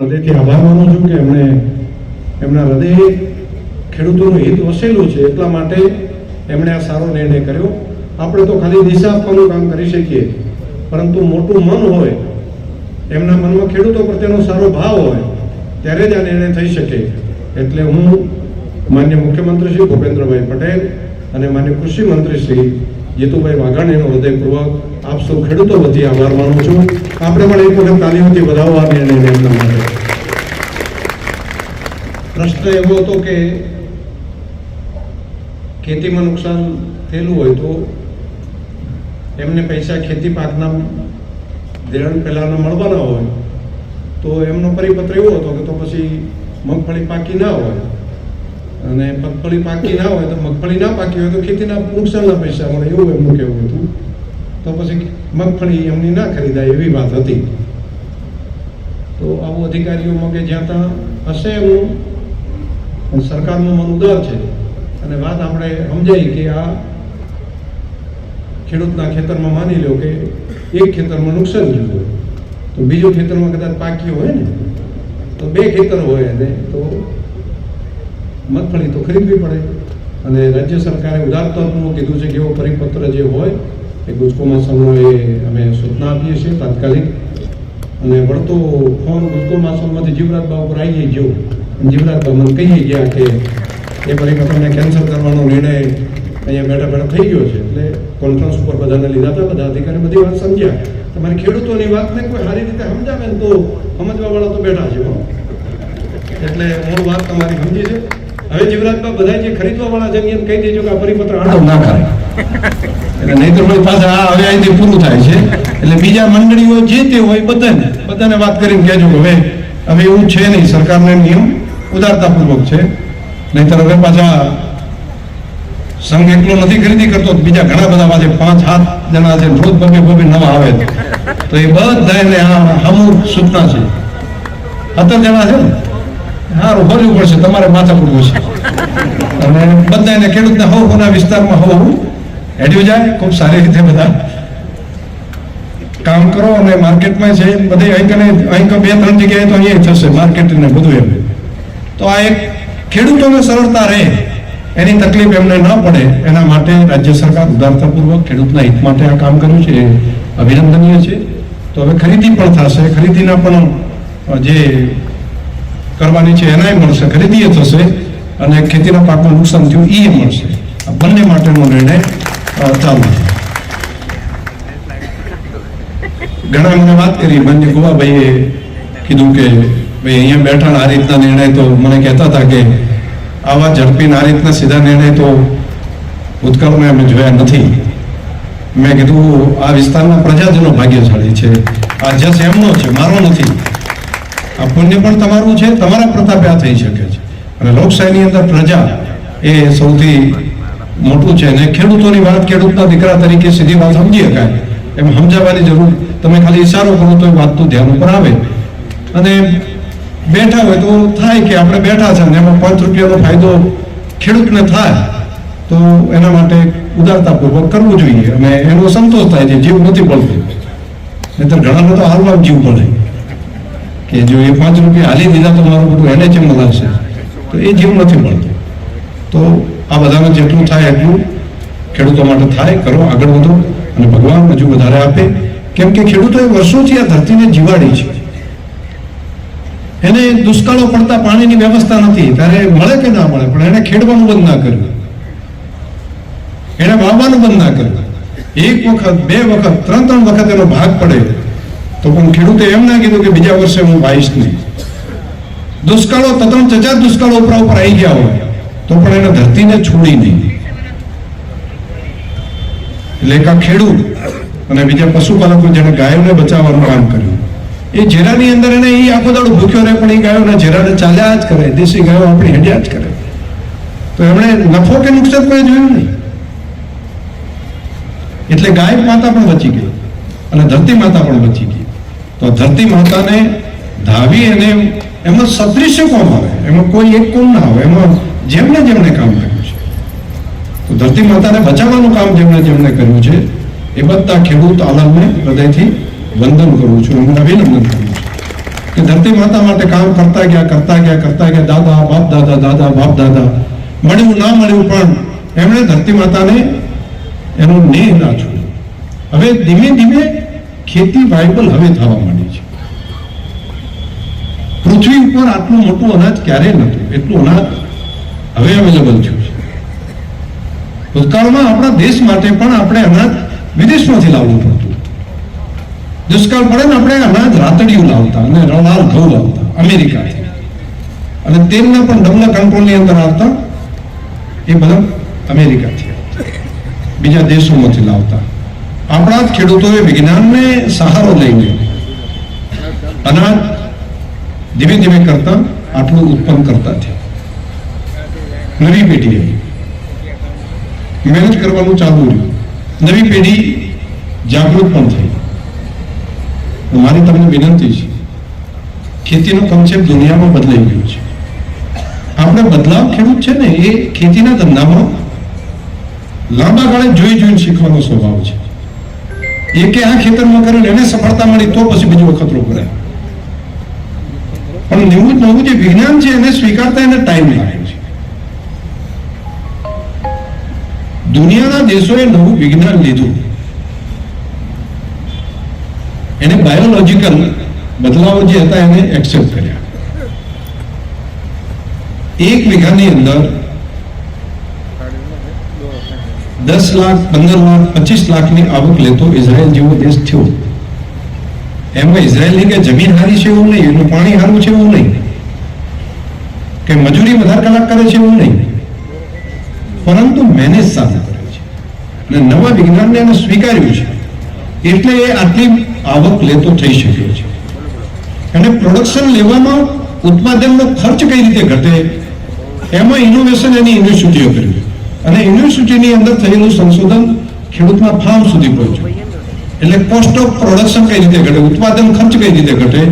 હૃદયથી આભાર માનું છું કે એમણે એમના હૃદય ખેડૂતોનું હિત વસેલું છે એટલા માટે એમણે આ સારો નિર્ણય કર્યો. આપણે તો ખાલી દિશા આપવાનું કામ કરી શકીએ, પરંતુ મોટું મન હોય, એમના મનમાં ખેડૂતો પ્રત્યેનો સારો ભાવ હોય, ત્યારે જ આ નિર્ણય થઈ શકે. એટલે હું માન્ય મુખ્યમંત્રી શ્રી ભૂપેન્દ્રભાઈ પટેલ અને માન્ય કૃષિ મંત્રી શ્રી જીતુભાઈ વાઘાણીનો હૃદયપૂર્વક આપ સૌ ખેડૂતો વતી આભાર માનું છું. આપણે પણ એક વખત તાલીમથી વધાવવા નિર્ણય એમના માટે. પ્રશ્ન એવો હતો કે ખેતીમાં નુકસાન થયેલું હોય તો એમને પૈસા ખેતી પાકના દેણ પહેલાંના મળવાના હોય. તો એમનો પરિપત્ર એવો હતો કે તો પછી મગફળી પાકી ના હોય. અને મગફળી પાકી ના હોય તો મગફળી ના પાકી હોય તો ખેતીના નુકસાનના પૈસા મળે એવું એમનું કહેવું હતું. તો પછી મગફળી એમની ના ખરીદાય એવી વાત હતી. તો આવું અધિકારીઓમાં કે જ્યાં ત્યાં હશે એવું સરકારનું મન ઉદાર છે. અને વાત આપણે સમજાઈ કે આ ખેડૂતના ખેતરમાં માની લો કે એક ખેતરમાં નુકસાન થયું તો બીજું ખેતરમાં કદાચ પાક્યું હોય ને, તો બે ખેતર હોય ને તો મગફળી તો ખરીદવી પડે. અને રાજ્ય સરકારે ઉદારતાપૂર્વક કીધું છે કે એવો પરિપત્ર જે હોય, એ ગુજકો માસમનો એ અમે સૂચના આપીએ છીએ તાત્કાલિક. અને વળતો ફોન ગુજકો માસમમાંથી જીવરાજબા ઉપર આવી ગયો જીવરાજબા મને કહી ગયા કે એ પરિપત્રને કેન્સલ કરવાનો નિર્ણય અહીંયા બેઠા બેઠા થઈ ગયો છે. એટલે કોન્ફરન્સ ઉપર બધાને લીધા હતા, બધા અધિકારી બધી વાત સમજ્યા. તમારી ખેડૂતોની વાતને કોઈ સારી રીતે સમજાવે ને તો સમજવાવાળા તો બેઠા છે એટલે મૂળ વાત તમારી સમજી છે. હવે જીવરાજબા બધા જે ખરીદવા વાળા છે એમ કહી દેજો કે આ પરિપત્ર આડો ના કરે એટલે નહીતર પછી પાછા આ હવે અહીંથી પૂરું થાય છે. એટલે બીજા મંડળીઓ જે તે હોય બધાને બધાને વાત કરીને કહેજો કે હવે હવે એવું છે નહીં. સરકારનો નિયમ ઉદારતાપૂર્વક છે. નહીતર હવે પાછા સંઘ એકલો નથી ખરીદી કરતો, બીજા ઘણા બધા પાસે પાંચ, સાત જણા છે, રોજ બબે બબે નવા આવે તો એ બધા એને અમુક સૂચના છે. સત્તર જણા છે સારું ભરવું પડશે, તમારે માથા પૂરવું છે અને બધા એને ખેડૂતના હવ કોના વિસ્તારમાં હવ હેડ્યું જાય, ખૂબ સારી રીતે બધા. કામ કરો અને માર્કેટમાં છે, બધે અહીં કને, અહીં બે, ત્રણ જગ્યાએ તો અહીંયા થશે, માર્કેટ ને બધું એમ. તો આ એક ખેડૂતોને સરળતા રહે, એની તકલીફ એમને ન પડે. એના માટે રાજ્ય સરકાર ઉદારતાપૂર્વક ખેડૂતના હિત માટે આ કામ કર્યું છે. અભિનંદનીય છે. તો હવે ખરીદી પણ થશે. ખરીદીના પણ જે કરવાની છે એનાય મળશે. ખરીદીએ થશે અને ખેતીના પાકમાં નુકસાન થયું એ મળશે. આ બંને માટેનો નિર્ણય ચાલુ છે. ઘણા મને વાત કરી. માન્ય ગોવાભાઈએ કીધું કે ભાઈ, અહીંયા બેઠા આ રીતના નિર્ણય તો મને કહેતા હતા કે આવા ઝડપીને આ રીતના સીધા નિર્ણય તો ભૂતકાળમાં અમે જોયા નથી. મેં કીધું, આ વિસ્તારના પ્રજાજનો ભાગ્યશાળી છે. આ જસ એમનો છે, મારો નથી. આ પુણ્ય પણ તમારું છે, તમારા પ્રતાપે આ થઈ શકે છે. અને લોકશાહીની અંદર પ્રજા એ સૌથી મોટું છે. અને ખેડૂતોની વાત ખેડૂતના દીકરા તરીકે સીધી વાત સમજી શકાય. એમ સમજાવવાની જરૂર. તમે ખાલી ઈશારો કરો તો એ વાતનું ધ્યાન ઉપર આવે. અને બેઠા હોય તો થાય કે આપણે બેઠા છે અને એમાં પાંચ રૂપિયાનો ફાયદો ખેડૂતને થાય, તો એના માટે ઉદારતાપૂર્વક કરવું જોઈએ. અને એનો સંતોષ થાય છે, જીવ નથી બળતો. નહીતર ઘણાને તો હાલમાં જીવ બળે કે જો એ પાંચ રૂપિયા હાલી દીધા તો મારું બધું એને ચેમ લાવશે તો એ જીવ નથી મળતો. તો આ બધાને જેટલું થાય એટલું ખેડૂતો માટે થાય, કરો, આગળ વધો. અને ભગવાન હજુ વધારે આપે. કેમ કે ખેડૂતોએ વર્ષોથી આ ધરતીને જીવાડી છે. એને દુષ્કાળો પડતા પાણીની વ્યવસ્થા નથી. ત્યારે મળે કે ના મળે? પણ એને ખેડવાનું બંધ ના કર્યું. એને વાવવાનું બંધ ના કર્યું. એક વખત, બે વખત, ત્રણ ત્રણ વખત એનો ભાગ પડે. તો પણ ખેડૂતે એમ ના કીધું કે બીજા વર્ષે હું વાવીશ નહીં. દુષ્કાળો, તદ્દન ચચાર દુષ્કાળો ઉપર ઉપર આવી ગયા હોય, તો પણ એને ધરતીને છોડી નહીં. એટલે એક ખેડૂત અને બીજા પશુપાલકો જેને ગાયોને બચાવવાનું કામ કર્યું. એ જેરાની અંદર એને એ આખો દાડો ભૂખ્યો રહે, પણ એ ગાયોના જેરાને ચાલ્યા જ કરે. દેશી ગાયો આપણી હેડ્યા જ કરે. તો એમણે નફો કે નુકસાન કોઈ જોયું નહીં. એટલે ગાય માતા પણ બચી ગઈ અને ધરતી માતા પણ બચી ગઈ. તો ધરતી માતાને ધાવી અને એમાં સદૃશ્ય કોમ આવે? એમાં કોઈ એક કોમ ના આવે. એમાં જેમને જેમને કામ કર્યું છે. તો ધરતી માતાને બચાવવાનું કામ જેમણે જેમણે કર્યું છે, એ બધા ખેડૂત આલમને હૃદયથી વંદન કરું છું એમને અભિનંદન કરું છું. કે ધરતી માતા માટે કામ કરતા ગયા કરતા ગયા કરતા ગયા, દાદા, બાપ, દાદા દાદા, બાપ, દાદા. મળ્યું ના મળ્યું પણ એમણે ધરતી માતાને એનું નેહ ના છોડ્યું હવે ધીમે ધીમે ખેતી વાયબલ હવે થવા માંડી છે. પૃથ્વી ઉપર આટલું મોટું અનાજ ક્યારેય નહોતું. એટલું અનાજ હવે અવેલેબલ થયું છે. ભૂતકાળમાં આપણા દેશ માટે પણ આપણે અનાજ વિદેશમાંથી લાવવું પડતું. દુષ્કાળ પડે ને આપણે અનાજ રાતડિયું લાવતા અને રણાલ ઘઉં લાવતા, અમેરિકાથી. અને તેમના પણ ડબલા કંટ્રોલની અંદર આવતા, એ બધા અમેરિકાથી બીજા દેશોમાંથી લાવતા. આપણા જ ખેડૂતોએ વિજ્ઞાનને સહારો લઈને અનાજ ધીમે ધીમે કરતા, આટલું ઉત્પન્ન કરતા થયા. નવી પેઢી આવી. મહેનત કરવાનું ચાલુ રહ્યું. નવી પેઢી જાગૃત પણ થઈ. મારી તમને વિનંતી છે, ખેતીનો કન્સેપ્ટ દુનિયામાં બદલાઈ ગયો છે. આપણે બદલાવ ખેડૂત છે ને, એ ખેતીના ધંધામાં લાંબા ગાળે જોઈ જોઈને શીખવાનો સ્વભાવ છે. એ કે આ ખેતરમાં કરેલ, એને સફળતા મળી તો પછી બીજો વખત રોકડાય પણ નવું નવું જે વિજ્ઞાન છે, એને સ્વીકારતા એને ટાઈમ લાગે છે. દુનિયાના દેશોએ નવું વિજ્ઞાન લીધું. એને બાયોલોજીકલ બદલાવો જે હતા એને એક્સેપ્ટ કર્યા. એક વીઘાની અંદર દસ લાખ, પંદર લાખ, પચીસ લાખની આવક લેતો ઇઝરાયલ જેવો દેશ થયો. એમાં ઇઝરાયલની કે જમીન હારી છે એવું નહીં, એનું પાણી હારું છે એવું નહીં. કે મજૂરી વધારે કલાક કરે છે એવું નહીં. પરંતુ મેનેજ સાથે કરે છે. અને નવા વિજ્ઞાનને એને સ્વીકાર્યું છે. એટલે એ આટલી આવક લેતો થઈ શક્યો છે. અને પ્રોડક્શન લેવામાં ઉત્પાદનનો ખર્ચ કઈ રીતે ઘટે, એમાં ઇનોવેશન એની યુનિવર્સિટીઓ કર્યું અને યુનિવર્સિટીની અંદર થયેલું સંશોધન ખેડૂતમાં ફાર્મ સુધી પહોંચ્યું. એટલે કોસ્ટ ઓફ પ્રોડક્શન કઈ રીતે ઘટે, ઉત્પાદન ખર્ચ કઈ રીતે ઘટે,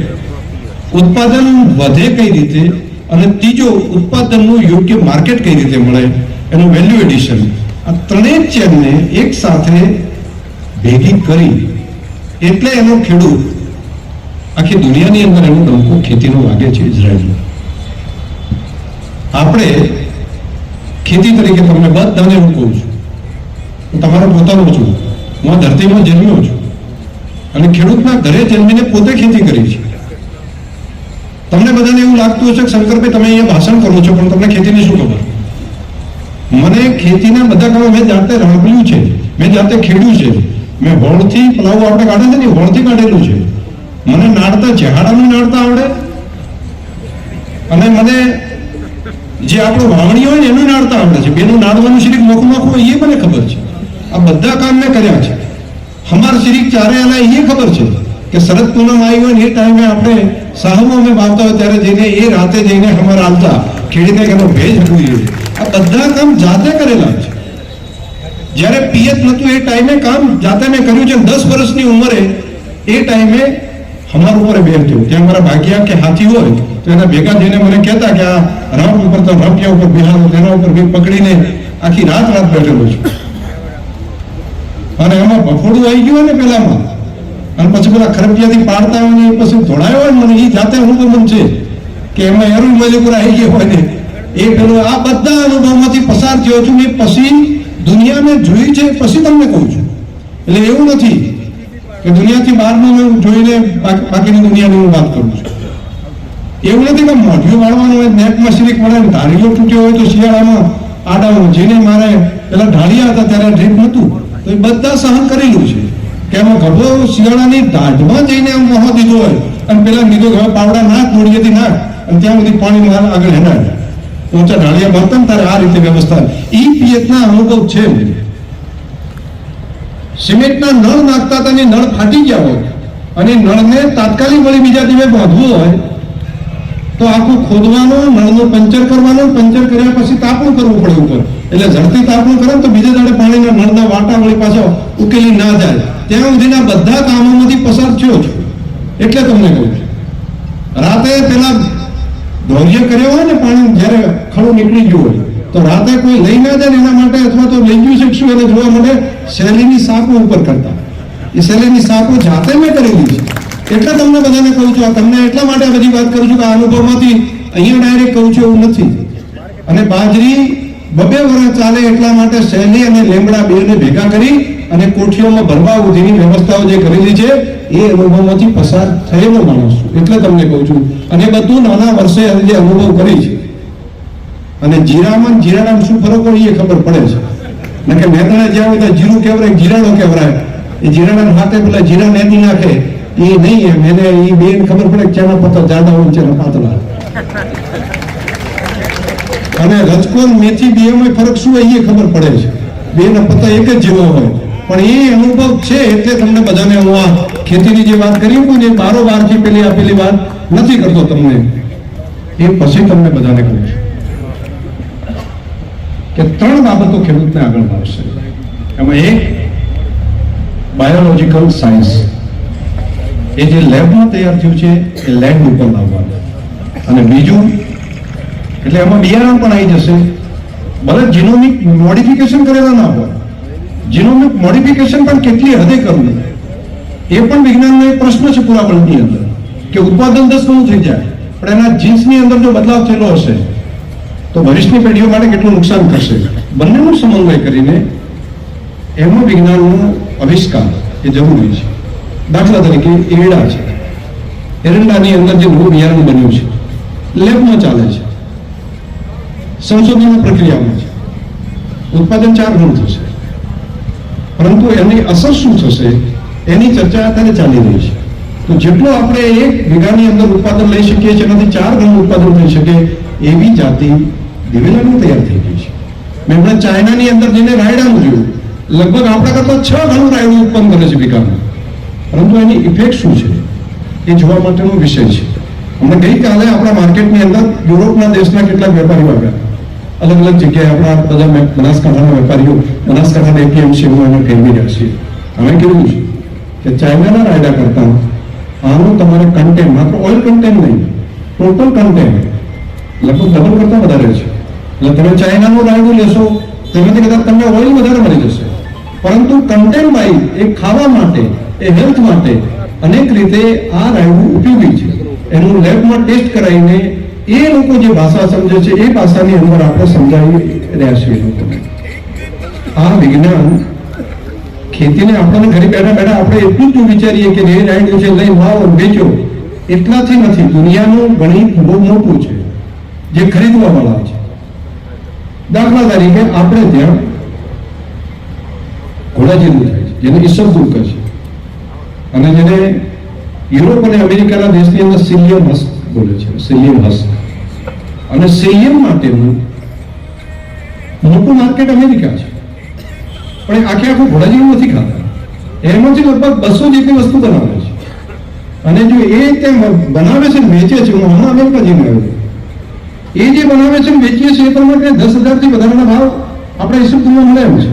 ઉત્પાદન વધે કઈ રીતે, અને ત્રીજો ઉત્પાદનનું યોગ્ય માર્કેટ કઈ રીતે મળે, એનું વેલ્યુ એડિશન આ ત્રણેય ચેનને એક સાથે ભેગી કરી એટલે એનો ખેડૂત આખી દુનિયાની અંદર એનું ડંકો ખેતીનો વાગે છે ઇઝરાયલમાં આપણે ખેતી તરીકે તમને બધાને હું કહું છું. હું તમારો પોતાનો છું. હું આ ધરતીમાં જન્મ્યો છું. અને ખેડૂતના ઘરે જન્મીને પોતે ખેતી કરી છે. તમને બધાને એવું લાગતું હશે કે શંકરભાઈ, તમે અહીંયા ભાષણ કરો છો, પણ તમને ખેતીની શું ખબર? મને ખેતીના બધા કામો મેં જાતે રાંભળ્યું છે. મેં જાતે ખેડ્યું છે. મેં હોળથી પલાવું આપણે કાઢે છે ને હોળથી કાઢેલું છે. મને નાડતા જહાડામાં નાડતા આવડે? અને મને જે આપણું વાવણી હોય એનું નાડતા આવડે છે. બેનું નાડવાનું શરીક મોખું મોખું હોય, એ મને ખબર છે. આ બધા કામ મેં કર્યા છે. હમાર શરીક ચારે આના, એ ખબર છે કે શરદ પૂનમ આવી હોય ને, એ ટાઈમે આપણે સાહમો અમે વાવતા હોય, ત્યારે જઈને એ રાતે જઈને હમાર આવતા ખેડીને એનો ભેજ હટવું જોઈએ આ બધા કામ જાતે કરેલા છે. જ્યારે પિયત નતું એ ટાઈમે કામ જાતે મેં કર્યું છે દસ વર્ષની ઉંમરે એ ટાઈમે અમારા ઉપર બેર થયું. ત્યાં મારા ભાગ્યા કે હાથી હોય, તો એના ભેગા જઈને મને કહેતા કે આ રામ ઉપર તો રમ્યા ઉપર બિહારો, તેના ઉપર બી પકડીને આખી રાત રાત બેઠેલો છું. અને એમાં બફોડું આવી ગયું ને પેલામાં. અને પછી પેલા ખરપિયાથી પાડતા હોય ને એ પછી ધોળાયો હોય મને, એ જાતે અનુભવ છે કે એમાં એરું મલિકુર આવી ગયો હોય ને. એ પેલો આ બધા અનુભવમાંથી પસાર થયો છું ને પછી દુનિયા મેં જોઈ છે, પછી તમને કહું છું. એટલે એવું નથી કે દુનિયાથી બહારનું હું જોઈને બાકીની દુનિયાની હું વાત કરું છું. એવું નથી કે મોઢિયું વાળવાનું હોય નેટમાં સિરિક મળે ને ધારીઓ તૂટ્યો હોય તો શિયાળામાં આડામાં જેને મારે પેલા ઢાળિયા હતા ત્યારે ડ્રીપ નહોતું. તો એ બધા સહન કરેલું છે. કે એમાં ગભો શિયાળાની દાઢમાં જઈને મોહો દીધો હોય અને પેલા નીધો હવે પાવડા નાખ મૂળિયેથી નાખ અને ત્યાં સુધી પાણી આગળ હેડાય. ઊંચા ઢાળિયા મળતા ને આ રીતે વ્યવસ્થા ઈ પિયતના અનુભવ છે સિમેન્ટના નળ નાખતા હતા નળ ફાટી ગયા હોય અને નળને તાત્કાલિક વળી બીજા દિવસે બાંધવું હોય તો આખું ખોદવાનું, નળનું પંચર કરવાનું, પંચર કર્યા પછી તાપણું કરવું પડે ઉપર. એટલે ઝડપી તાપણું કરે તો બીજા દાડે પાણીના નળના વાટા વળી પાછો ઉકેલી ના જાય. ત્યાં સુધીના બધા કામોમાંથી પસાર થયો છું. એટલે તમને કહું છું. રાતે પેલા ધૌર્ય કર્યો હોય ને પાણી, જ્યારે ખડું નીકળી ગયું હોય, તો રાતે કોઈ લઈ ના જાય એના માટે અથવા તો લઈ ગયું છે એને જોવા માટે શૈલીની સાપો ઉપર કરતા. એ શૈલીની સાપો જાતે મેં કરેલી છે. એટલે તમને બધાને કહું છું તમને એટલા માટે બધી વાત કરું છું કે આ અનુભવમાંથી અહીંયા ડાયરેક્ટ કહું છું એવું નથી. અને બાજરી બબે વર્ષ ચાલે એટલા માટે શૈલી અને લેમડા બેને ભેગા કરી અને કોઠીઓમાં ભરવા સુધીની વ્યવસ્થાઓ જે કરેલી છે, એ અનુભવમાંથી પસાર થયેલો માણસ છું. એટલે તમને કહું છું અને બધું નાના વર્ષે જે અનુભવ કરી છે. અને જીરામાં ને શું ફરક હોય એ ખબર પડે છે. કે મહેનત જ્યાં હોય જીરું કેવરાય, જીરાણો કેવરાય. એ જીરાના હાથે પેલા જીરા નેદી નાખે. એ નહીં એમ. એને એ બેન ખબર પડે ચાના પત્તા જાડા હોય ચેના પાતળા. અને રજકોર મેથી બે માં ફરક શું હોય એ ખબર પડે છે. બે ના પત્તા એક જ જેવા હોય. પણ એ અનુભવ છે એટલે તમને બધાને હું આ ખેતીની જે વાત કરી હું ને બારો બારથી પેલી આપેલી વાત નથી કરતો તમને એ પછી તમને બધાને કહું છું કે ત્રણ બાબતો ખેડૂતને આગળ લાવશે એમાં એક બાયોલોજીકલ સાયન્સ એ જે લેબમાં તૈયાર થયું છે, એ લેબ ઉપર લાવવાનું. અને બીજું, એટલે એમાં બિયારણ પણ આવી જશે. ભલે જીનોમિક મોડિફિકેશન કરેલા ના હોય. જીનોમિક મોડિફિકેશન પણ કેટલી હદે કરવું? એ પણ વિજ્ઞાનનો એક પ્રશ્ન છે પુરાવળની અંદર. કે ઉત્પાદન ઘણું થઈ જાય, પણ એના જીન્સની અંદર જો બદલાવ થયેલો હશે, તો ભવિષ્યની પેઢીઓ માટે કેટલું નુકસાન થશે? બંનેનો સમન્વય કરીને એમાં વિજ્ઞાનનો આવિષ્કાર એ જરૂરી છે. દાખલા તરીકે એરડા છે. એરંડાની અંદર જે નવું બિયારણ બન્યું છે, લેબમાં ચાલે છે. સંશોધન પ્રક્રિયામાં છે. ઉત્પાદન ચાર ગણું થશે. પરંતુ એની અસર શું થશે, એની ચર્ચા અત્યારે ચાલી રહી છે. તો જેટલું આપણે એક વીઘાની અંદર ઉત્પાદન લઈ શકીએ છીએ, એનાથી ચાર ગણું ઉત્પાદન થઈ શકે એવી જાતિ દિવેલાની તૈયાર થઈ ગઈ છે. મેં હમણાં ચાઇનાની અંદર જઈને રાયડાનું જોયું. લગભગ આપણા કરતાં છ ગણું રાયડું ઉત્પન્ન કરે છે વીઘામાં પરંતુ એની ઇફેક્ટ શું છે? એ જોવા માટેનો વિષય છે. હમણાં ગઈકાલે આપણા માર્કેટની અંદર યુરોપના દેશના કેટલાક વેપારીઓ આવ્યા. અલગ અલગ જગ્યાએ આપણા બધા બનાસકાંઠાના વેપારીઓ, બનાસકાંઠાના એપીએમસીમાં એને ફેરવી રહ્યા છે. અમે કીધું છે? કે ચાઇનાના રાયડા કરતા આનું તમારે કન્ટેન્ટ માત્ર ઓઇલ કન્ટેન્ટ નહીં ટોટલ કન્ટેન્ટ લગભગ ડબલ કરતા વધારે છે. એટલે તમે ચાઇનાનું રાયડું લેશો, તેમાંથી કદાચ તમને ઓઇલ વધારે મળી જશે. પરંતુ કન્ટેન્ટ વાઇઝ એ ખાવા માટે, એ હેલ્થ માટે અનેક રીતે આ રાયડું ઉપયોગી છે. એનું લેબમાં ટેસ્ટ કરાવીને એ લોકો જે ભાષા સમજે છે, એ ભાષાની અંદર આપણે સમજાવી રહ્યા છીએ. આ વિજ્ઞાન ખેતીને આપણને ઘરે બેઠા બેઠા આપણે એટલું જ વિચારીએ કે એ રાઈડ છે, લઈ લાવો વેચો, એટલાથી નથી. દુનિયાનું ગણિત બહુ મોટું છે, જે ખરીદવા વાળા છે. દાખલા તરીકે આપણે ત્યાં ઘોડાજીરું થાય છે, જેને ઈસબગુલ કહે છે, અને જેને યુરોપ અને અમેરિકાના દેશની અંદર સિલિયમ હસ્ક બોલે છે, સિલિયમ હસ્ક અને સિલિયમ માટેનું મોટું માર્કેટ અમેરિકા છે. પણ આખે આખું ઘોડાજીરું નથી ખાતા. એમાંથી લગભગ બસો જેટલી વસ્તુ બનાવે છે. અને જો એ તે બનાવે છે વેચે છે હું હમણાં અમેરિકા જઈને આવ્યો. એ જે બનાવે છે વેચીએ છીએ, એ પ્રમાણે દસ હજારથી વધારાના ભાવ આપણે ઈસુપુરમાં મળે એમ છે.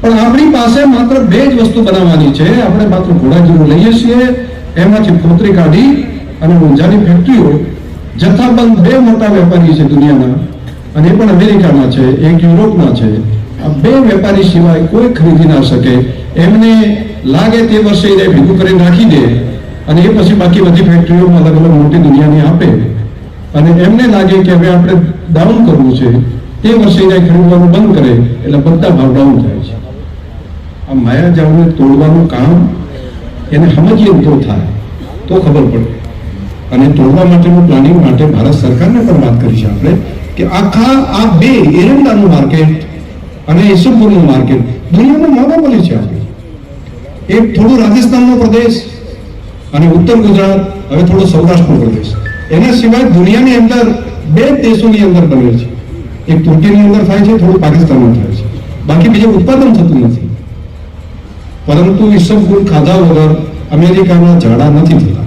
પણ આપણી પાસે માત્ર બે જ વસ્તુ બનાવવાની છે. આપણે માત્ર ઘોડાજીરું લઈએ છીએ, એમાંથી ફોતરી કાઢી અને ઊંઝાની ફેક્ટરીઓ, જથ્થાબંધ બે મોટા વેપારી છે દુનિયાના, અને એ પણ અમેરિકાના છે, એક યુરોપના છે. બે વેપારી સિવાય કોઈ ખરીદી ના શકે. એમને લાગે તે વર્ષે એ ભેગું કરી નાખી દે અને એ પછી બાકી બધી ફેક્ટરીઓમાં અલગ અલગ મોટી દુનિયાની આપે. અને એમને લાગે કે હવે આપણે ડાઉન કરવું છે. તે વર્ષે એને ખરીદવાનું બંધ કરે, એટલે બધા ભાવ ડાઉન થાય છે. આ માયાજાળને તોડવાનું કામ એને સમજીએ તો થાય. તો ખબર પડે. અને તોડવા માટેનું પ્લાનિંગ માટે ભારત સરકારને પણ વાત કરી છે આપણે, કે આખા આ બે એરંડાનું માર્કેટ અને ઈસુપુરનું માર્કેટ. દુનિયામાં મોનોપોલી છે આપણી. એક થોડું રાજસ્થાનનો પ્રદેશ અને ઉત્તર ગુજરાત, હવે થોડો સૌરાષ્ટ્રનો પ્રદેશ. એના સિવાય દુનિયાની અંદર બે દેશોની અંદર બને છે. એક તુર્કીની અંદર થાય છે, થોડું પાકિસ્તાનમાં થાય છે. બાકી બીજું ઉત્પાદન થતું નથી. પરંતુ ઈસબગુલ ખાધા વગર અમેરિકાના ઝાડા નથી થતા.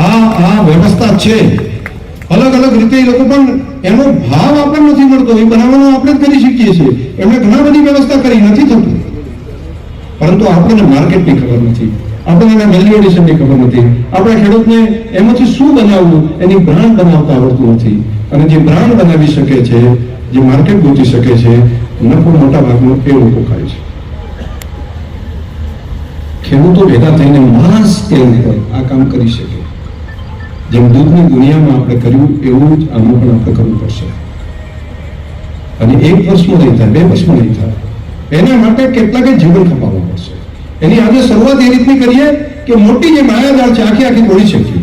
આ આ વ્યવસ્થા છે. અલગ અલગ રીતે એ લોકો પણ એનો ભાવ આપણને નથી મળતો. એ બનાવવાનો આપણે જ કરી શકીએ છીએ. એમણે ઘણા બધી વ્યવસ્થા કરી, નથી થતું. પરંતુ આપણને માર્કેટની ખબર નથી. આપણને એના વેલ્યુ એડિશનની ખબર નથી. આપણા ખેડૂતને એમાંથી શું બનાવવું, એની બ્રાન્ડ બનાવતા આવડતું નથી. અને જે બ્રાન્ડ બનાવી શકે છે, જે માર્કેટ ગોતી શકે છે, નફો મોટા ભાગનો એ લોકો ખાય છે. ખેડૂતો ભેગા થઈને માસ સ્કેલ પર આ કામ કરી શકે. જેમ દૂધની દુનિયામાં આપણે કર્યું એવું જ આમાં પણ આપણે કરવું પડશે. અને એક વર્ષમાં નહીં થાય, બે વર્ષમાં નહીં થાય. એના માટે કેટલાક જીવન ખપાવવા પડશે. એની આજે શરૂઆત એ રીતની કરીએ કે મોટી જે માયાજાળ છે, આખી આખી દોડી શકીએ.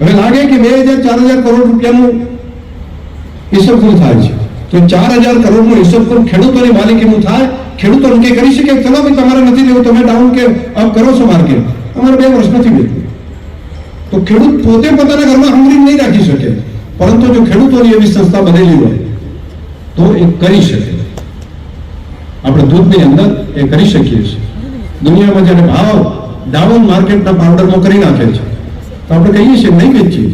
હવે લાગે કે બે હજાર, ચાર હજાર કરોડ રૂપિયાનું ઈસબગુલ થાય છે. તો ચાર હજાર કરોડનું ઈસબગુલ ખેડૂતોની માલિકીનું થાય. ખેડૂતો નક્કી કરી શકે ચલો ભાઈ, તમારે નથી લેવું, તમે ડાઉન કે અપ કરો છો માર્કેટ અમારે બે વર્ષ નથી વેચવું તો ખેડૂત પોતે પોતાના ઘરમાં હંગરી નહીં રાખી શકે, પરંતુ જો ખેડૂતોની એવી સંસ્થા બનેલી હોય, તો એ કરી શકે. આપણે દૂધની અંદર એ કરી શકીએ છીએ. દુનિયામાં જ્યારે ભાવ ડાઉન માર્કેટના પાવડરનો કરી નાખે છે, તો આપણે કહીએ છીએ નહીં વેચીએ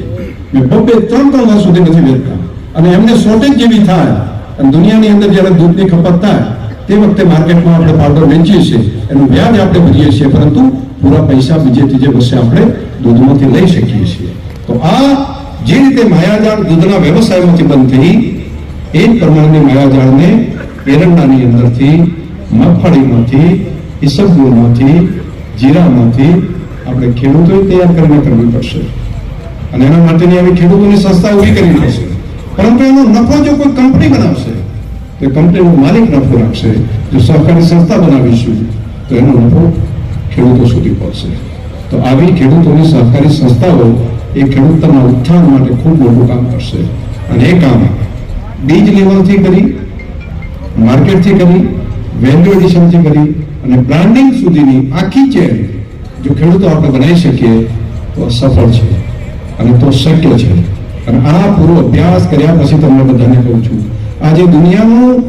મેં બબ્બે ત્રણ ત્રણ વર્ષ સુધી નથી વેચતા. અને એમને શોર્ટેજ જેવી થાય, અને દુનિયાની અંદર જ્યારે દૂધની ખપત થાય, તે વખતે માર્કેટમાં આપણે પાવડર વેચીએ છીએ. એનું વ્યાજ આપણે ભરીએ છીએ, પરંતુ પૂરા પૈસા બીજે ત્રીજે વર્ષે આપણે દૂધમાંથી લઈ શકીએ છીએ. તો આ જે રીતે માયાજાળ દૂધના વ્યવસાયમાંથી બંધ થઈ, એ જ પ્રમાણની માયાજાળને એરંડાની અંદરથી, મગફળીમાંથી, ઈસબગુળમાંથી, જીરામાંથી આપણે ખેડૂતોએ તૈયાર કરીને કરવી પડશે. અને એના માટેની આવી ખેડૂતોની સંસ્થા ઊભી કરવી પડશે. પરંતુ એનો નફો જો કોઈ કંપની બનાવશે, તો કંપનીનો માલિક નફો રાખશે. જો સહકારી સંસ્થા બનાવીશું, તો એનો નફો ખેડૂતો સુધી પહોંચશે. તો આવી ખેડૂતોની સહકારી સંસ્થાઓ એ ખેડૂતોના ઉત્થાન માટે ખૂબ મોટું કામ કરશે. અને એ કામ બીજ લેવલથી કરી, માર્કેટથી કરી વેલ્યુ એડિશનથી કરી અને બ્રાન્ડિંગ સુધીની આખી ચેન જો ખેડૂતો આપણે બનાવી શકીએ તો સફળ છે અને તો શક્ય છે. અને આ પૂરો અભ્યાસ કર્યા પછી તમને બધાને કહું છું, આજે દુનિયાનું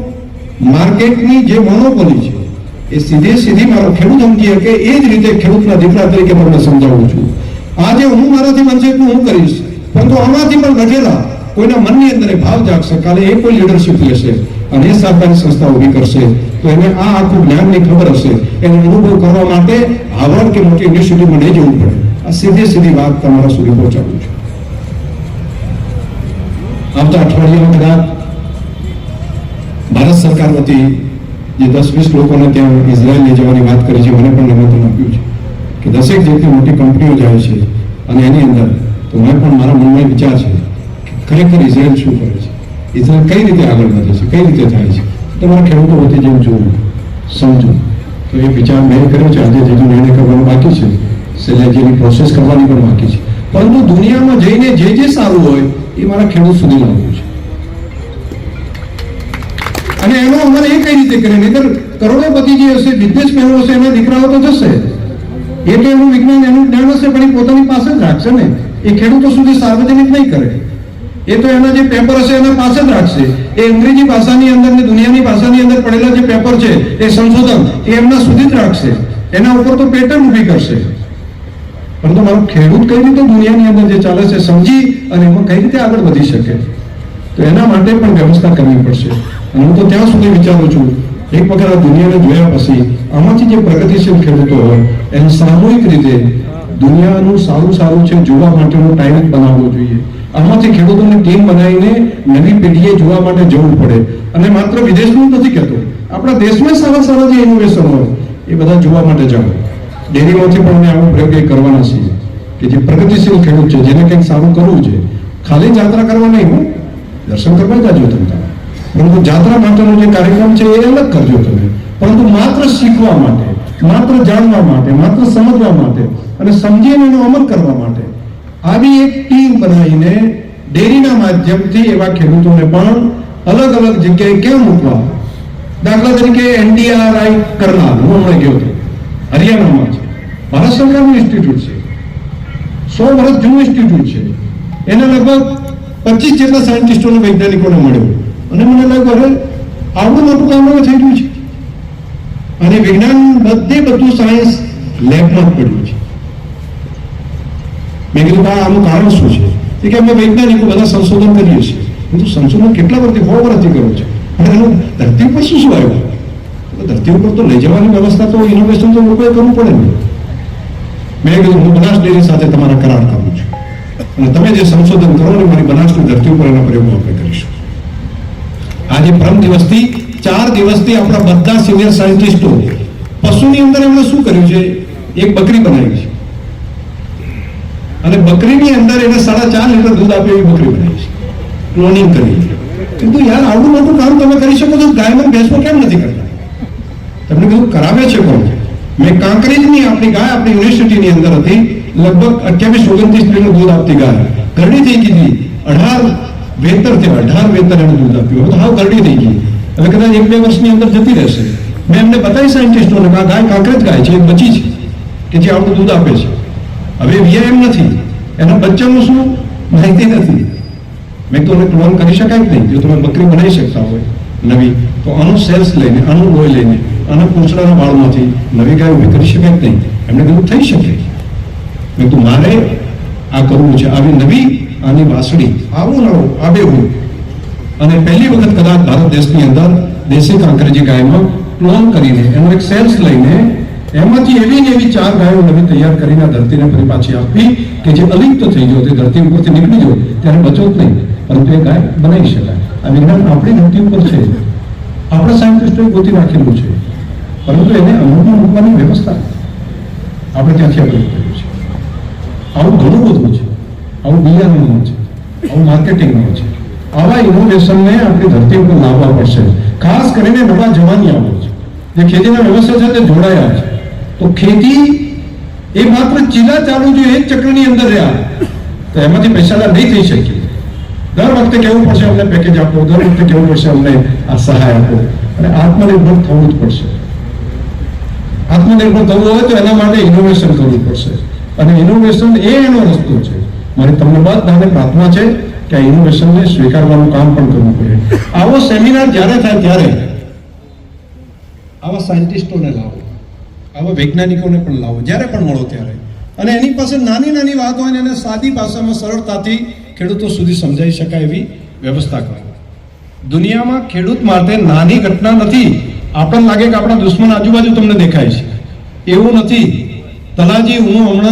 માર્કેટની જે મોનોપોલી છે એ સીધે સીધી મારો ખેડૂત સમજી શકે એ જ રીતે ખેડૂતના દીકરા તરીકે તમને સમજાવું છું. આજે હું મારાથી બનશે એટલું હું કરીશ, પરંતુ આમાંથી પણ લખેલા કોઈના મનની અંદર ભાવ જાગશે, કાલે એ કોઈ લીડરશિપ લેશે અને એ સહકારી સંસ્થા ઊભી કરશે, તો એને આ આખું જ્ઞાનની ખબર હશે. એને અનુભવ કરવા માટે હાવર્ડ કે મોટી યુનિવર્સિટીમાં નહીં જવું પડે. આ સીધે સીધી વાત તમારા સુધી પહોંચાડું છું. આવતા અઠવાડિયામાં કદાચ ભારત સરકાર વતી જે દસ વીસ લોકોને ત્યાં ઇઝરાયલ જવાની વાત કરી છે, મને પણ નિમંત્રણ આપ્યું છે કે દસેક જેટલી મોટી કંપનીઓ જાય છે અને એની અંદર, તો મેં પણ મારા મનમાં વિચાર છે કે ખરેખર ઇઝરાયલ શું કરે છે? ઇઝરાયલ કઈ રીતે આગળ વધે છે? કઈ રીતે થાય છે? તમારા ખેડૂતો વતી જેમ જોવું સમજો. તો એ વિચાર મેં કર્યો છે, આજે જેટલું નિર્ણય કરવાનો બાકી છે સિલેક્ટની પ્રોસેસ કરવાની પણ બાકી છે. પરંતુ દુનિયામાં જઈને જે જે સારું હોય, એ મારા ખેડૂત સુધી લાવવું છે. કઈ રીતે કરે? નહીતર કરોડોપતિ જે હશે બિઝનેસમેનો હશે, એના દીકરાઓ તો જશે. એ તો એનું વિજ્ઞાન એનું જ્ઞાન હશે, પણ એ પોતાની પાસે જ રાખશે ને. એ ખેડૂતો સુધી સાર્વજનિક નહીં કરે. એ તો એના જે પેપર હશે, એના પાસે જ રાખશે. એ અંગ્રેજી ભાષાની અંદર ને દુનિયાની ભાષાની અંદર પડેલા જે પેપર છે, એ સંશોધન, એ એમના સુધી જ રાખશે. એના ઉપર તો પેટર્ન ઊભી કરશે. પરંતુ મારો ખેડૂત કઈ રીતે દુનિયાની અંદર જે ચાલે છે, સમજી અને એમાં કઈ રીતે આગળ વધી શકે? તો એના માટે પણ વ્યવસ્થા કરવી પડશે. હું તો ત્યાં સુધી વિચારું છું, એક વખત આ દુનિયાને જોયા પછી આમાંથી જે પ્રગતિશીલ ખેડૂતો હોય, એને સામૂહિક રીતે દુનિયાનું સારું સારું છે જોવા માટેનો ટાઈમ બનાવવો જોઈએ. આમાંથી ખેડૂતોની ટીમ બનાવીને નવી પેઢીએ જોવા માટે જવું પડે. અને માત્ર વિદેશનું નથી કહેતો, આપણા દેશમાં સારા સારા જે ઇનોવેશન હોય, એ બધા જોવા માટે જાઓ. ડેરીમાંથી પણ અમે આવો પ્રયોગ એ કરવાના છીએ કે જે પ્રગતિશીલ ખેડૂત છે, જેને કંઈક સારું કરવું છે. ખાલી જાત્રા કરવા નહીં દર્શન કરવા જાજો તમે. પરંતુ જાત્રા માટેનો જે કાર્યક્રમ છે એ અલગ કરજો તમે. પરંતુ માત્ર શીખવા માટે, માત્ર જાણવા માટે, માત્ર સમજવા માટે અને સમજીને એનો અમલ કરવા માટે આવી એક ટીમ બનાવીને ડેરીના માધ્યમથી એવા ખેડૂતોને પણ અલગ અલગ જગ્યાએ કેમ મૂકવા? દાખલા તરીકે એનડીઆરઆઈ કરનાર, હું હમણાં ગયો હતો. હરિયાણામાં છે. ભારત સરકારનું ઇન્સ્ટિટ્યૂટ છે. સો વર્ષ જૂનું ઇન્સ્ટિટ્યૂટ છે. એને લગભગ પચીસ જેટલા સાયન્ટિસ્ટોને, વૈજ્ઞાનિકોને મળ્યો. અને મને લાગ્યું હવે આવડું મોટું કામ હવે થઈ રહ્યું છે. અને વિજ્ઞાન બધે બધું સાયન્સ લેબમાં જ પડ્યું છે. મેં કીધું "બા, આનું કારણ શું છે? કે અમે વૈજ્ઞાનિકો બધા સંશોધન કરીએ છીએ. પરંતુ સંશોધન કેટલા વર્ષથી સો વર્ષથી કરો છે? અને એનું ધરતી ઉપર શું શું આવ્યું? ધરતી ઉપર તો લઈ જવાની વ્યવસ્થા તો ઇનોવેશન તો લોકોએ કરવું પડે ને. મેં કીધું હું બનાસ ડેરી સાથે તમારા કરાર કરું છું. અને તમે જે સંશોધન કરો ને મારી બનાસની ધરતી ઉપર એના પ્રયોગો આપણે કરીશું. આજે પરમ દિવસથી ચાર દિવસથી આપણા બધા સિનિયર સાયન્ટિસ્ટો પશુની અંદર એમણે શું કર્યું છે? એક બકરી બનાવી છે. અને બકરીની અંદર એને સાડા ચાર લીટર દૂધ આપે એવી બકરી બનાવી છે. ક્લોનિંગ કરી. કીધું, યાર આવડું મોટું કામ તમે કરી શકો છો, ગાયમાં ભેંસમાં કેમ નથી કરતા? તમને કીધું, કરાવે છે કોણ? મેં કાંકરેજની આપણી ગાય આપણી યુનિવર્સિટીની અંદર હતી. લગભગ અઠ્યાવીસ, ઓગણત્રીસ લીટર દૂધ આપતી ગાય. ઘરડી થઈ ગઈ હતી અઢાર વેતર થયા અઢાર વેતર એને દૂધ આપ્યું. હવે તો હાવ કરડી થઈ ગઈ. હવે કદાચ એક બે વર્ષની અંદર જતી રહેશે. મેં એમને બતાવી સાયન્ટિસ્ટોને કે આ ગાય કાંકરેજ ગાય છે એ બચી છે, કે જે આવડું દૂધ આપે છે. હવે વીઆઈએમ નથી. એના બચ્ચાનું શું? માહિતી નથી. મેં તો એને ક્લોન કરી શકાય જ નહીં. જો તમે બકરી બનાવી શકતા હોય નવી, તો આનું સેલ્સ લઈને, આનું લોહી લઈને, આના પૂંછડાના વાળમાંથી નવી ગાય ઊભી કરી શકાય જ નહીં. એમને કીધું થઈ શકે. મેં તો મારે આ કરવું છે. આવી નવી આની વાસળી. આવું નવું આબેહૂબ અને પહેલી વખત કદાચ ભારત દેશની અંદર દેશી કાંકરેજી ગાયમાં ક્લોન કરીને, એનો એક સેલ્સ લઈને એમાંથી એવી ને એવી ચાર ગાયો નવી તૈયાર કરીને ધરતીને ફરી પાછી આપી કે જે અલિપ્ત થઈ ગયો, તે ધરતી ઉપરથી નીકળી ગયો, ત્યારે બચો નહીં, પરંતુ એ ગાય બનાવી શકાય. આ વિજ્ઞાન આપણી ધરતી ઉપર છે. આપણા સાયન્ટિસ્ટોએ ગોતી રાખેલું છે. પરંતુ એને અમલમાં મૂકવાની વ્યવસ્થા આપણે ત્યાંથી આપણે કર્યું છે આવું ઘણું બધું છે. આવું બિયારણનું છે, આવું માર્કેટિંગનું છે. આવા ઇનોવેશનને આપણી ધરતી ઉપર લાવવા પડશે. ખાસ કરીને નવા જવાનિયાઓ છે. જે ખેતીના વ્યવસાય સાથે જોડાયા છે. તો ખેતી એ માત્ર ચીલા ચાલુ જો એક ચક્રની અંદર રહ્યા. તો એમાંથી પૈસાદાર નહીં થઈ શકીએ દર વખતે કહેવું પડશે અમને પેકેજ આપો, દર વખતે કહેવું પડશે અમને આ સહાય આપો. અને આત્મનિર્ભર થવું જ પડશે. આત્મનિર્ભર થવું હોય તો એના માટે ઇનોવેશન કરવું પડશે. અને ઇનોવેશન એ એનો રસ્તો છે. મારી તમને બધાને પ્રાર્થના છે કે આ ઇનોવેશનને સ્વીકારવાનું કામ પણ કરવું પડે. આવો સેમિનાર જ્યારે થાય ત્યારે આવા સાયન્ટિસ્ટોને લાવો, આવા વૈજ્ઞાનિકોને પણ લાવો, જ્યારે પણ મળો ત્યારે. અને એની પાસે નાની નાની વાત હોય એને સાદી ભાષામાં સરળતાથી ખેડૂતો સુધી સમજાઈ શકાય એવી વ્યવસ્થા કરો. દુનિયામાં ખેડૂત માટે નાની ઘટના નથી. આપણને લાગે કે આપણા દુશ્મન આજુબાજુ તમને દેખાય છે. એવું નથી. તલાજી, હું હમણાં